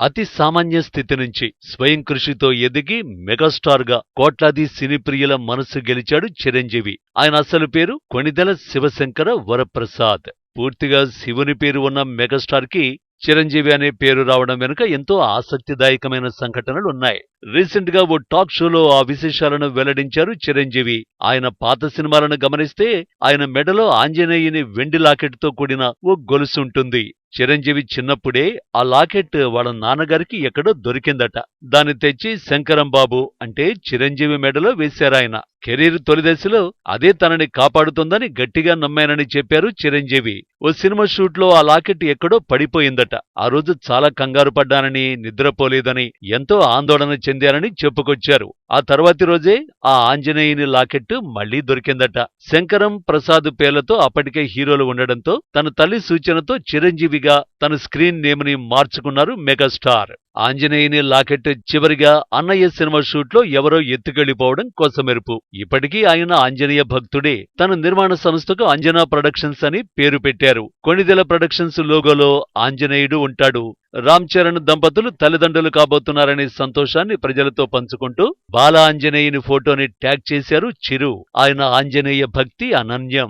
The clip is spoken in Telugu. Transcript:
అతి సామాన్య స్థితి నుంచి స్వయం కృషితో ఎదిగి మెగాస్టార్గా కోట్లాది సినీ ప్రియుల మనసు గెలిచాడు చిరంజీవి. ఆయన అసలు పేరు కొణిదెల శివశంకర వరప్రసాద్. పూర్తిగా శివుని పేరు ఉన్న మెగాస్టార్కి చిరంజీవి అనే పేరు రావడం వెనుక ఎంతో ఆసక్తిదాయకమైన సంఘటనలు ఉన్నాయి రీసెంట్గా ఓ టాక్ షోలో ఆ విశేషాలను వెల్లడించారు చిరంజీవి. ఆయన పాత సినిమాలను గమనిస్తే ఆయన మెడలో ఆంజనేయుని వెండి లాకెట్తో కూడిన ఓ గొలుసు ఉంటుంది. చిరంజీవి చిన్నప్పుడే ఆ లాకెట్ వాళ్ళ నాన్నగారికి ఎక్కడో దొరికిందట. దాన్ని తెచ్చి శంకరం బాబు అంటే చిరంజీవి మెడలో వేశారాయన. కెరీర్ తొలి దశలో అదే తనని కాపాడుతుందని గట్టిగా నమ్మానని చెప్పారు చిరంజీవి. ఓ సినిమా షూట్లో ఆ లాకెట్ ఎక్కడో పడిపోయిందట. ఆ రోజు చాలా కంగారు పడ్డానని నిద్రపోలేదని ఎంతో ఆందోళన చెందారని చెప్పుకొచ్చారు. ఆ తర్వాతి రోజే ఆ ఆంజనేయుని లాకెట్ మళ్ళీ దొరికిందట. శంకరం ప్రసాద్ పేర్లతో అప్పటికే హీరోలు ఉండడంతో తన తల్లి సూచనతో చిరంజీవి చిరంజీవిగా తన స్క్రీన్ నేమ్ని మార్చుకున్నారు మెగాస్టార్. ఆంజనేయుని లాకెట్ చివరిగా అన్నయ్య సినిమా షూట్లో ఎవరో ఎత్తుకెళ్ళిపోవడం కోసమెరుపు. ఇప్పటికీ ఆయన ఆంజనేయ భక్తుడే. తన నిర్మాణ సంస్థకు అంజనా ప్రొడక్షన్స్ అని పేరు పెట్టారు. కొణిదెల ప్రొడక్షన్స్ లోగోలో ఆంజనేయుడు ఉంటాడు. రామ్ చరణ్ దంపతులు తల్లిదండ్రులు కాబోతున్నారనే సంతోషాన్ని ప్రజలతో పంచుకుంటూ బాల ఆంజనేయుని ఫోటోని ట్యాగ్ చేశారు చిరు. ఆయన ఆంజనేయ భక్తి అనన్యం.